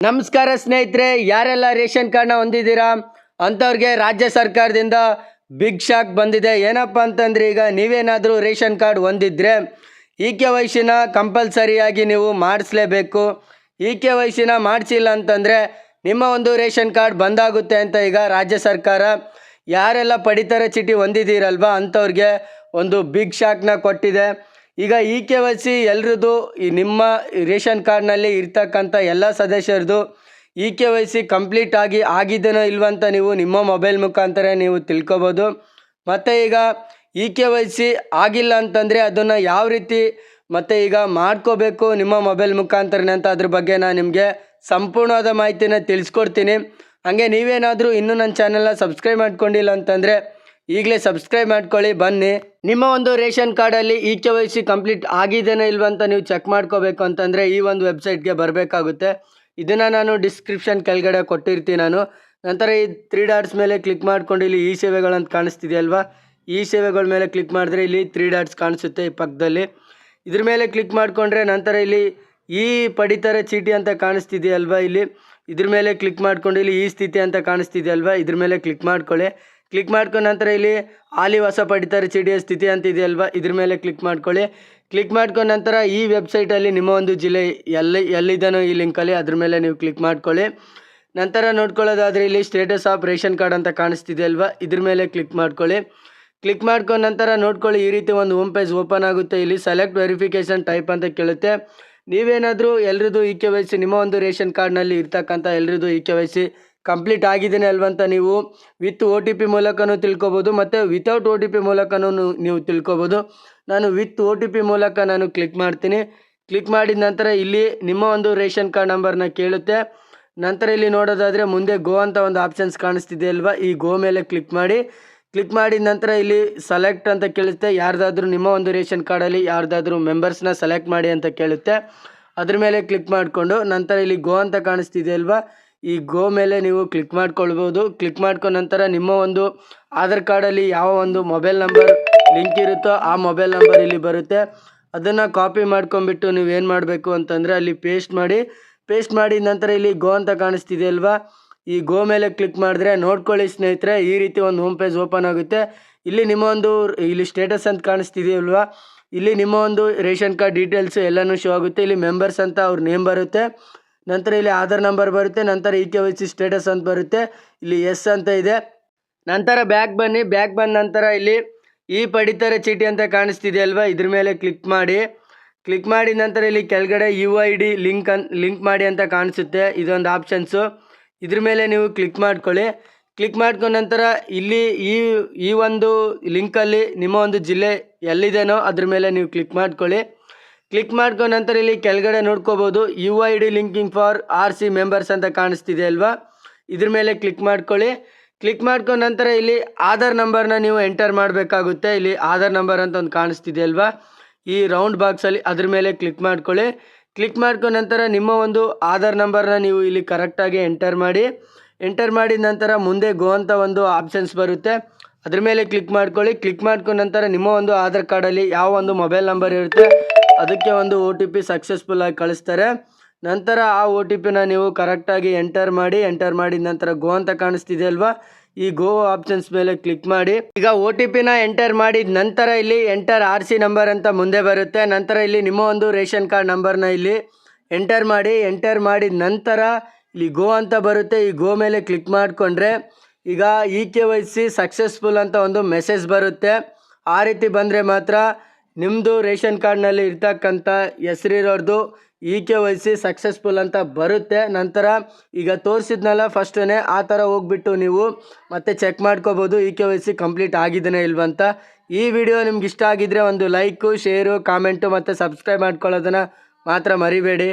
ನಮಸ್ಕಾರ ಸ್ನೇಹಿತರೆ, ಯಾರೆಲ್ಲ ರೇಷನ್ ಕಾರ್ಡ್ನ ಹೊಂದಿದ್ದೀರಾ? ಅಂಥವ್ರಿಗೆ ರಾಜ್ಯ ಸರ್ಕಾರದಿಂದ ಬಿಗ್ ಶಾಕ್ ಬಂದಿದೆ. ಏನಪ್ಪ ಅಂತಂದರೆ ಈಗ ನೀವೇನಾದರೂ ರೇಷನ್ ಕಾರ್ಡ್ ಹೊಂದಿದ್ರೆ ಇ ಕೆ ವೈಸಿನ ಕಂಪಲ್ಸರಿಯಾಗಿ ನೀವು ಮಾಡಿಸ್ಲೇಬೇಕು. ಇ ಕೆ ವೈಸಿನ ಮಾಡಿಸಿಲ್ಲ ಅಂತಂದರೆ ನಿಮ್ಮ ಒಂದು ರೇಷನ್ ಕಾರ್ಡ್ ಬಂದಾಗುತ್ತೆ ಅಂತ ಈಗ ರಾಜ್ಯ ಸರ್ಕಾರ ಯಾರೆಲ್ಲ ಪಡಿತರ ಚೀಟಿ ಹೊಂದಿದ್ದೀರಲ್ವ ಅಂಥವ್ರಿಗೆ ಒಂದು ಬಿಗ್ ಶಾಕ್ನ ಕೊಟ್ಟಿದೆ. ಈಗ ಇ ಕೆ ವೈ ಸಿ ಎಲ್ರದ್ದು ನಿಮ್ಮ ರೇಷನ್ ಕಾರ್ಡ್ನಲ್ಲಿ ಇರ್ತಕ್ಕಂಥ ಎಲ್ಲ ಸದಸ್ಯರದು E K Y C complete ಆಗಿ ಆಗಿದ್ದೇನೋ ಇಲ್ವಂತ ನೀವು ನಿಮ್ಮ ಮೊಬೈಲ್ ಮುಖಾಂತರ ನೀವು ತಿಳ್ಕೊಬೋದು. ಮತ್ತು ಈಗ ಇ ಕೆ ವೈ ಸಿ ಆಗಿಲ್ಲ ಅಂತಂದರೆ ಅದನ್ನು ಯಾವ ರೀತಿ ಮತ್ತು ಈಗ ಮಾಡ್ಕೋಬೇಕು ನಿಮ್ಮ ಮೊಬೈಲ್ ಮುಖಾಂತರನೇ ಅಂತ ಅದ್ರ ಬಗ್ಗೆ ನಾನು ನಿಮಗೆ ಸಂಪೂರ್ಣವಾದ ಮಾಹಿತಿನ ತಿಳಿಸ್ಕೊಡ್ತೀನಿ. ಹಾಗೆ ನೀವೇನಾದರೂ ಇನ್ನೂ ನನ್ನ ಚಾನಲ್ನ ಸಬ್ಸ್ಕ್ರೈಬ್ ಮಾಡ್ಕೊಂಡಿಲ್ಲ ಅಂತಂದರೆ ಈಗಲೇ ಸಬ್ಸ್ಕ್ರೈಬ್ ಮಾಡ್ಕೊಳ್ಳಿ, ಬನ್ನಿ. ನಿಮ್ಮ ಒಂದು ರೇಷನ್ ಕಾರ್ಡಲ್ಲಿ E K Y C complete ಆಗಿದೆಯೋ ಇಲ್ವಂತ ನೀವು ಚೆಕ್ ಮಾಡ್ಕೋಬೇಕು ಅಂತಂದರೆ ಈ ಒಂದು ವೆಬ್ಸೈಟ್ಗೆ ಬರಬೇಕಾಗುತ್ತೆ. ಇದನ್ನು ನಾನು ಡಿಸ್ಕ್ರಿಪ್ಷನ್ ಕೆಳಗಡೆ ಕೊಟ್ಟಿರ್ತೀನಿ ನಾನು. ನಂತರ ಈ ತ್ರೀ ಡಾಟ್ಸ್ ಮೇಲೆ ಕ್ಲಿಕ್ ಮಾಡಿಕೊಂಡು ಇಲ್ಲಿ ಈ ಸೇವೆಗಳಂತ ಕಾಣಿಸ್ತಿದೆಯಲ್ವಾ ಈ ಸೇವೆಗಳ ಮೇಲೆ ಕ್ಲಿಕ್ ಮಾಡಿದ್ರೆ ಇಲ್ಲಿ ತ್ರೀ ಡಾಟ್ಸ್ ಕಾಣಿಸುತ್ತೆ ಈ ಪಕ್ಕದಲ್ಲಿ. ಇದ್ರ ಮೇಲೆ ಕ್ಲಿಕ್ ಮಾಡಿಕೊಂಡ್ರೆ ನಂತರ ಇಲ್ಲಿ ಈ ಪಡಿತರ ಚೀಟಿ ಅಂತ ಕಾಣಿಸ್ತಿದೆಯಲ್ವಾ ಇಲ್ಲಿ? ಇದ್ರ ಮೇಲೆ ಕ್ಲಿಕ್ ಮಾಡಿಕೊಂಡು ಇಲ್ಲಿ ಈ ಸ್ಥಿತಿ ಅಂತ ಕಾಣಿಸ್ತಿದೆಯಲ್ವಾ ಇದ್ರ ಮೇಲೆ ಕ್ಲಿಕ್ ಮಾಡ್ಕೊಳ್ಳಿ. ಕ್ಲಿಕ್ ಮಾಡ್ಕೊಂಡ ನಂತರ ಇಲ್ಲಿ ಆಲಿ ಹೊಸ ಪಡಿತರ ಚೀಟಿಯ ಸ್ಥಿತಿ ಅಂತ ಇದೆಯಲ್ವಾ? ಇದ್ರ ಮೇಲೆ ಕ್ಲಿಕ್ ಮಾಡ್ಕೊಳ್ಳಿ. ಕ್ಲಿಕ್ ಮಾಡ್ಕೊಂಡ ನಂತರ ಈ ವೆಬ್ಸೈಟಲ್ಲಿ ನಿಮ್ಮ ಒಂದು ಜಿಲ್ಲೆ ಎಲ್ಲಿ ಎಲ್ಲಿದ್ದಾನೋ ಈ ಲಿಂಕಲ್ಲಿ ಅದ್ರ ಮೇಲೆ ನೀವು ಕ್ಲಿಕ್ ಮಾಡ್ಕೊಳ್ಳಿ. ನಂತರ ನೋಡ್ಕೊಳ್ಳೋದಾದರೆ ಇಲ್ಲಿ ಸ್ಟೇಟಸ್ ಆಫ್ ರೇಷನ್ ಕಾರ್ಡ್ ಅಂತ ಕಾಣಿಸ್ತಿದೆ ಅಲ್ವಾ ಇದ್ರ ಮೇಲೆ ಕ್ಲಿಕ್ ಮಾಡ್ಕೊಳ್ಳಿ. ಕ್ಲಿಕ್ ಮಾಡ್ಕೊಂಡ ನಂತರ ನೋಡ್ಕೊಳ್ಳಿ ಈ ರೀತಿ ಒಂದು ಹೋಮ್ ಪೇಜ್ ಓಪನ್ ಆಗುತ್ತೆ. ಇಲ್ಲಿ ಸೆಲೆಕ್ಟ್ ವೆರಿಫಿಕೇಷನ್ ಟೈಪ್ ಅಂತ ಕೇಳುತ್ತೆ. ನೀವೇನಾದರೂ ಎಲ್ರದ್ದು ಇ ಕೆ ವೈ ಸಿ ನಿಮ್ಮ ಒಂದು ರೇಷನ್ ಕಾರ್ಡ್ನಲ್ಲಿ ಇರ್ತಕ್ಕಂಥ ಎಲ್ರದ್ದು E K Y C complete ಆಗಿದ್ದೇನೆ ಅಲ್ವಂತ ನೀವು ವಿತ್ ಓ ಟಿ ಪಿ ಮೂಲಕನೂ ತಿಳ್ಕೊಬೋದು ಮತ್ತು ವಿತೌಟ್ ಓ ಟಿ ಪಿ ಮೂಲಕನೂ ನೀವು ತಿಳ್ಕೊಬೋದು. ನಾನು ವಿತ್ ಓ ಟಿ ಪಿ ಮೂಲಕ ನಾನು ಕ್ಲಿಕ್ ಮಾಡ್ತೀನಿ. ಕ್ಲಿಕ್ ಮಾಡಿದ ನಂತರ ಇಲ್ಲಿ ನಿಮ್ಮ ಒಂದು ರೇಷನ್ ಕಾರ್ಡ್ ನಂಬರ್ನ ಕೇಳುತ್ತೆ. ನಂತರ ಇಲ್ಲಿ ನೋಡೋದಾದರೆ ಮುಂದೆ ಗೋ ಅಂತ ಒಂದು ಆಪ್ಷನ್ಸ್ ಕಾಣಿಸ್ತಿದೆ ಅಲ್ವಾ? ಈ ಗೋ ಮೇಲೆ ಕ್ಲಿಕ್ ಮಾಡಿ. ಕ್ಲಿಕ್ ಮಾಡಿದ ನಂತರ ಇಲ್ಲಿ ಸೆಲೆಕ್ಟ್ ಅಂತ ಕೇಳುತ್ತೆ. ಯಾರ್ದಾದ್ರೂ ನಿಮ್ಮ ಒಂದು ರೇಷನ್ ಕಾರ್ಡಲ್ಲಿ ಯಾರ್ದಾದ್ರೂ ಮೆಂಬರ್ಸ್ನ ಸೆಲೆಕ್ಟ್ ಮಾಡಿ ಅಂತ ಕೇಳುತ್ತೆ. ಅದ್ರ ಮೇಲೆ ಕ್ಲಿಕ್ ಮಾಡಿಕೊಂಡು ನಂತರ ಇಲ್ಲಿ ಗೋ ಅಂತ ಕಾಣಿಸ್ತಿದೆ ಅಲ್ವಾ? ಈ ಗೋ ಮೇಲೆ ನೀವು ಕ್ಲಿಕ್ ಮಾಡ್ಕೊಳ್ಬೋದು. ಕ್ಲಿಕ್ ಮಾಡ್ಕೊಂಡ ನಂತರ ನಿಮ್ಮ ಒಂದು ಆಧಾರ್ ಕಾರ್ಡಲ್ಲಿ ಯಾವ ಒಂದು ಮೊಬೈಲ್ ನಂಬರ್ ಲಿಂಕ್ ಇರುತ್ತೋ ಆ ಮೊಬೈಲ್ ನಂಬರ್ ಇಲ್ಲಿ ಬರುತ್ತೆ. ಅದನ್ನು ಕಾಪಿ ಮಾಡ್ಕೊಂಬಿಟ್ಟು ನೀವು ಏನು ಮಾಡಬೇಕು ಅಂತಂದರೆ ಅಲ್ಲಿ ಪೇಸ್ಟ್ ಮಾಡಿ. ಪೇಸ್ಟ್ ಮಾಡಿದ ನಂತರ ಇಲ್ಲಿ ಗೋ ಅಂತ ಕಾಣಿಸ್ತಿದೆ ಅಲ್ವಾ? ಈ ಗೋ ಮೇಲೆ ಕ್ಲಿಕ್ ಮಾಡಿದ್ರೆ ನೋಡ್ಕೊಳ್ಳಿ ಸ್ನೇಹಿತರೆ, ಈ ರೀತಿ ಒಂದು ಹೋಮ್ ಪೇಜ್ ಓಪನ್ ಆಗುತ್ತೆ. ಇಲ್ಲಿ ನಿಮ್ಮ ಒಂದು ಇಲ್ಲಿ ಸ್ಟೇಟಸ್ ಅಂತ ಕಾಣಿಸ್ತಿದೆಯಲ್ವಾ ಇಲ್ಲಿ ನಿಮ್ಮ ಒಂದು ರೇಷನ್ ಕಾರ್ಡ್ ಡೀಟೇಲ್ಸ್ ಎಲ್ಲನೂ ಶೋ ಆಗುತ್ತೆ. ಇಲ್ಲಿ ಮೆಂಬರ್ಸ್ ಅಂತ ಅವ್ರ ನೇಮ್ ಬರುತ್ತೆ. ನಂತರ ಇಲ್ಲಿ ಆಧಾರ್ ನಂಬರ್ ಬರುತ್ತೆ, ನಂತರ E K Y C status ಅಂತ ಬರುತ್ತೆ. ಇಲ್ಲಿ ಎಸ್ ಅಂತ ಇದೆ. ನಂತರ ಬ್ಯಾಕ್ ಬನ್ನಿ. ಬ್ಯಾಕ್ ಬಂದ ನಂತರ ಇಲ್ಲಿ ಈ ಪಡಿತರ ಚೀಟಿ ಅಂತ ಕಾಣಿಸ್ತಿದೆ ಅಲ್ವಾ? ಇದ್ರ ಮೇಲೆ ಕ್ಲಿಕ್ ಮಾಡಿ. ಕ್ಲಿಕ್ ಮಾಡಿದ ನಂತರ ಇಲ್ಲಿ ಕೆಳಗಡೆ U I D link unlink ಮಾಡಿ ಅಂತ ಕಾಣಿಸುತ್ತೆ. ಇದೊಂದು ಆಪ್ಷನ್ಸು ಇದ್ರ ಮೇಲೆ ನೀವು ಕ್ಲಿಕ್ ಮಾಡ್ಕೊಳ್ಳಿ. ಕ್ಲಿಕ್ ಮಾಡ್ಕೊಂಡ ನಂತರ ಇಲ್ಲಿ ಈ ಈ ಒಂದು ಲಿಂಕಲ್ಲಿ ನಿಮ್ಮ ಒಂದು ಜಿಲ್ಲೆ ಎಲ್ಲಿದೆನೋ ಅದ್ರ ಮೇಲೆ ನೀವು ಕ್ಲಿಕ್ ಮಾಡ್ಕೊಳ್ಳಿ. ಕ್ಲಿಕ್ ಮಾಡ್ಕೊಂಡ ನಂತರ ಇಲ್ಲಿ ಕೆಳಗಡೆ ನೋಡ್ಕೋಬೋದು U I D linking for R C members ಅಂತ ಕಾಣಿಸ್ತಿದೆ ಅಲ್ವಾ? ಇದ್ರ ಮೇಲೆ ಕ್ಲಿಕ್ ಮಾಡ್ಕೊಳ್ಳಿ. ಕ್ಲಿಕ್ ಮಾಡ್ಕೊಂಡ ನಂತರ ಇಲ್ಲಿ ಆಧಾರ್ ನಂಬರ್ನ ನೀವು ಎಂಟರ್ ಮಾಡಬೇಕಾಗುತ್ತೆ. ಇಲ್ಲಿ ಆಧಾರ್ ನಂಬರ್ ಅಂತ ಒಂದು ಕಾಣಿಸ್ತಿದೆ ಅಲ್ವಾ? ಈ ರೌಂಡ್ ಬಾಕ್ಸಲ್ಲಿ ಅದ್ರ ಮೇಲೆ ಕ್ಲಿಕ್ ಮಾಡ್ಕೊಳ್ಳಿ. ಕ್ಲಿಕ್ ಮಾಡ್ಕೊಂಡ ನಂತರ ನಿಮ್ಮ ಒಂದು ಆಧಾರ್ ನಂಬರ್ನ ನೀವು ಇಲ್ಲಿ ಕರೆಕ್ಟಾಗಿ ಎಂಟರ್ ಮಾಡಿ. ಎಂಟರ್ ಮಾಡಿದ ನಂತರ ಮುಂದೆ ಗೋ ಅಂತ ಒಂದು ಆಪ್ಷನ್ಸ್ ಬರುತ್ತೆ. ಅದ್ರ ಮೇಲೆ ಕ್ಲಿಕ್ ಮಾಡ್ಕೊಳ್ಳಿ. ಕ್ಲಿಕ್ ಮಾಡ್ಕೊಂಡ ನಂತರ ನಿಮ್ಮ ಒಂದು ಆಧಾರ್ ಕಾರ್ಡಲ್ಲಿ ಯಾವ ಒಂದು ಮೊಬೈಲ್ ನಂಬರ್ ಇರುತ್ತೆ ಅದಕ್ಕೆ ಒಂದು ಒ ಟಿ ಪಿ ಸಕ್ಸಸ್ಫುಲ್ ಆಗಿ ಕಳಿಸ್ತಾರೆ. ನಂತರ ಆ ಒ ಟಿ ಪಿನ ನೀವು ಕರೆಕ್ಟಾಗಿ ಎಂಟರ್ ಮಾಡಿ ಎಂಟರ್ ಮಾಡಿದ ನಂತರ ಗೋ ಅಂತ ಕಾಣಿಸ್ತಿದೆ ಅಲ್ವಾ? ಈ ಗೋ ಆಪ್ಷನ್ಸ್ ಮೇಲೆ ಕ್ಲಿಕ್ ಮಾಡಿ. ಈಗ ಒ ಟಿ ಪಿನ ಎಂಟರ್ ಮಾಡಿದ ನಂತರ ಇಲ್ಲಿ ಎಂಟರ್ ಆರ್ ಸಿ ನಂಬರ್ ಅಂತ ಮುಂದೆ ಬರುತ್ತೆ. ನಂತರ ಇಲ್ಲಿ ನಿಮ್ಮ ಒಂದು ರೇಷನ್ ಕಾರ್ಡ್ ನಂಬರ್ನ ಇಲ್ಲಿ ಎಂಟರ್ ಮಾಡಿ ಎಂಟರ್ ಮಾಡಿದ ನಂತರ ಇಲ್ಲಿ ಗೋ ಅಂತ ಬರುತ್ತೆ. ಈ ಗೋ ಮೇಲೆ ಕ್ಲಿಕ್ ಮಾಡಿಕೊಂಡ್ರೆ ಈಗ e K Y C successful ಅಂತ ಒಂದು ಮೆಸೇಜ್ ಬರುತ್ತೆ. ಆ ರೀತಿ ಬಂದರೆ ಮಾತ್ರ ನಿಮ್ಮದು ರೇಷನ್ ಕಾರ್ಡ್ನಲ್ಲಿ ಇರ್ತಕ್ಕಂಥ ಹೆಸರಿರೋರ್ದು e K Y C successful ಅಂತ ಬರುತ್ತೆ. ನಂತರ ಈಗ ತೋರಿಸಿದ್ನಲ್ಲ ಫಸ್ಟೇ ಆ ಥರ ಹೋಗ್ಬಿಟ್ಟು ನೀವು ಮತ್ತೆ ಚೆಕ್ ಮಾಡ್ಕೋಬೋದು E K Y C complete ಆಗಿದ್ದೇನೆ ಇಲ್ವಂತ ಈ ವಿಡಿಯೋ ನಿಮ್ಗೆ ಇಷ್ಟ ಆಗಿದ್ರೆ ಒಂದು ಲೈಕು ಶೇರು ಕಾಮೆಂಟು ಮತ್ತು ಸಬ್ಸ್ಕ್ರೈಬ್ ಮಾಡ್ಕೊಳ್ಳೋದನ್ನು ಮಾತ್ರ ಮರಿಬೇಡಿ.